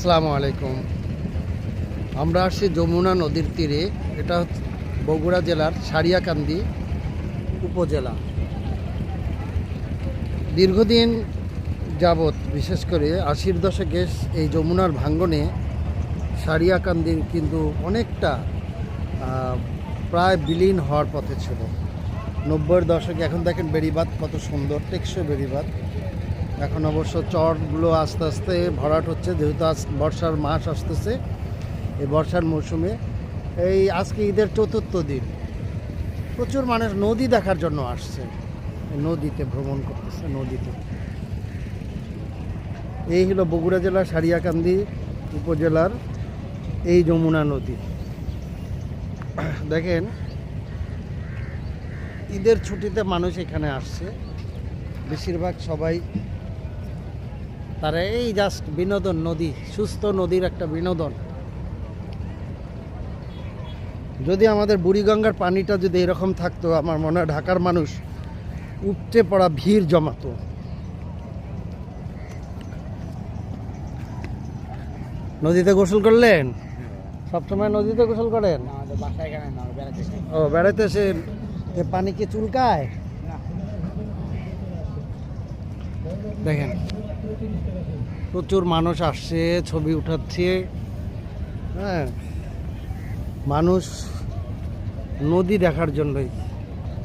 আসসালামু আলাইকুম। আমরা আসছি যমুনা নদীর তীরে। এটা বগুড়া জেলার সারিয়াকান্দি উপজেলা। দীর্ঘদিন যাবৎ বিশেষ করে আশির দশকে এই যমুনার ভাঙ্গনে সারিয়াকান্দির কিন্তু অনেকটা প্রায় বিলীন হওয়ার পথে ছিল। নব্বইয়ের দশকে এখন দেখেন বেড়িবাঁধ কত সুন্দর, টেকসই বেড়িবাঁধ। এখন অবশ্য চরগুলো আস্তে আস্তে ভরাট হচ্ছে, যেহেতু আজ বর্ষার মাস আসতেছে এই বর্ষার মৌসুমে। এই আজকে ঈদের চতুর্থ দিন। প্রচুর মানুষ নদী দেখার জন্য আসছে। নদীতে ভ্রমণ করতেছে, নদীতে। এই হলো বগুড়া জেলার সারিয়াকান্দি উপজেলার এই যমুনা নদী। দেখেন, ঈদের ছুটিতে মানুষ এখানে আসছে। বেশিরভাগ সবাই তারা এই জাস্ট বিনোদন নদী সুস্থ নদীর একটা বিনোদন। যদি আমাদের বুড়িগঙ্গার পানিটা যদি এরকম থাকতো আমার মনে হয় ঢাকার মানুষ উপচে পড়া ভিড় জমাতো। নদীতে গোসল করলেন? সবসময় নদীতে গোসল করেন? ও বেড়াতে এসে পানি কি চুলকায়? দেখেন প্রচুর মানুষ আসছে, ছবি উঠাচ্ছে। হ্যাঁ মানুষ নদী দেখার জন্যই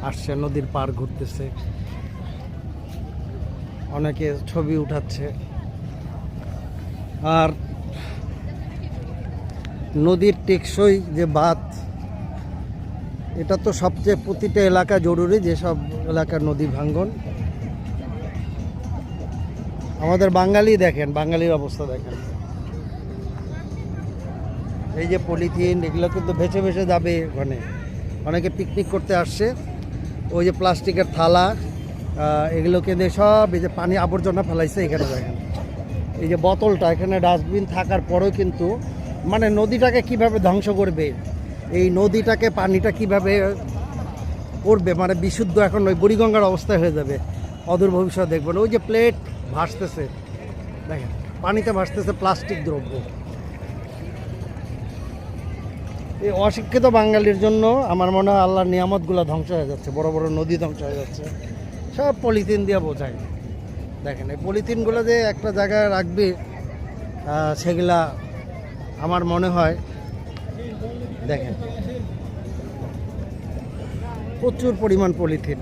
আসছে, নদীর পার ঘুরতেছে। অনেকে ছবি উঠাচ্ছে। আর নদীর টেকসই যে বাঁধ, এটা তো সবচেয়ে প্রতিটা এলাকা জরুরি, যেসব এলাকার নদী ভাঙ্গন। আমাদের বাঙালি দেখেন বাঙালির অবস্থা দেখেন। এই যে পলিথিন এগুলো কিন্তু ভেসে ভেসে যাবে ওখানে। অনেকে পিকনিক করতে আসছে। ওই যে প্লাস্টিকের থালা আহ, এগুলোকে দিয়ে সব এই যে পানি আবর্জনা ফেলাইছে এখানে দেখেন। এই যে বোতলটা এখানে ডাস্টবিন থাকার পরেও কিন্তু মানে নদীটাকে কীভাবে ধ্বংস করবে এই নদীটাকে পানিটা কীভাবে করবে মানে বিশুদ্ধ এখন ওই বুড়িগঙ্গার অবস্থায় হয়ে যাবে। অদূর ভবিষ্যৎ দেখবেন। ওই যে প্লেট ভাসতেছে। দেখেন, পানিতে ভাসতেছে প্লাস্টিক দ্রব্য। এই অশিক্ষিত বাঙালির জন্য আমার মনে হয় আল্লাহর নিয়ামতগুলো ধ্বংস হয়ে যাচ্ছে, বড় বড় নদী ধ্বংস হয়ে যাচ্ছে। সব পলিথিন দিয়ে বোঝায়। দেখেন, এই পলিথিনগুলো যে একটা জায়গায় রাখবে সেগুলা আমার মনে হয়, দেখেন, প্রচুর পরিমাণ পলিথিন,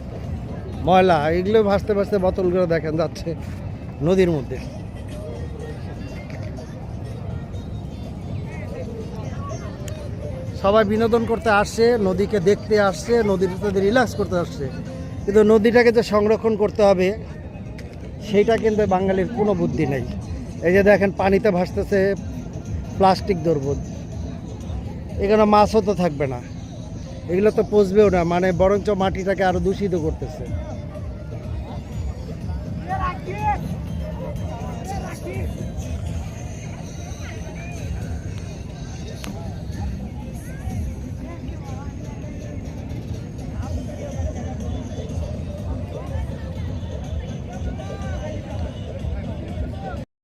ময়লা, এগুলো ভাসতে ভাসতে বোতলগুলো দেখেন যাচ্ছে। নদীর মধ্যে। সবাই বিনোদন করতে আসছে, নদীকে দেখতে আসছে নদীটাতে রিল্যাক্স করতে আসছে। কিন্তু নদীটাকে যে সংরক্ষণ করতে হবে, সেইটা কিন্তু বাঙালির কোনো বুদ্ধি নেই। এই যে দেখেন, পানিতে ভাসতেছে প্লাস্টিক দ্রব্য এখানে মাছও তো থাকবে না। এগুলো তো পচবেও না মানে বরঞ্চ মাটিটাকে আরও দূষিত করতেছে।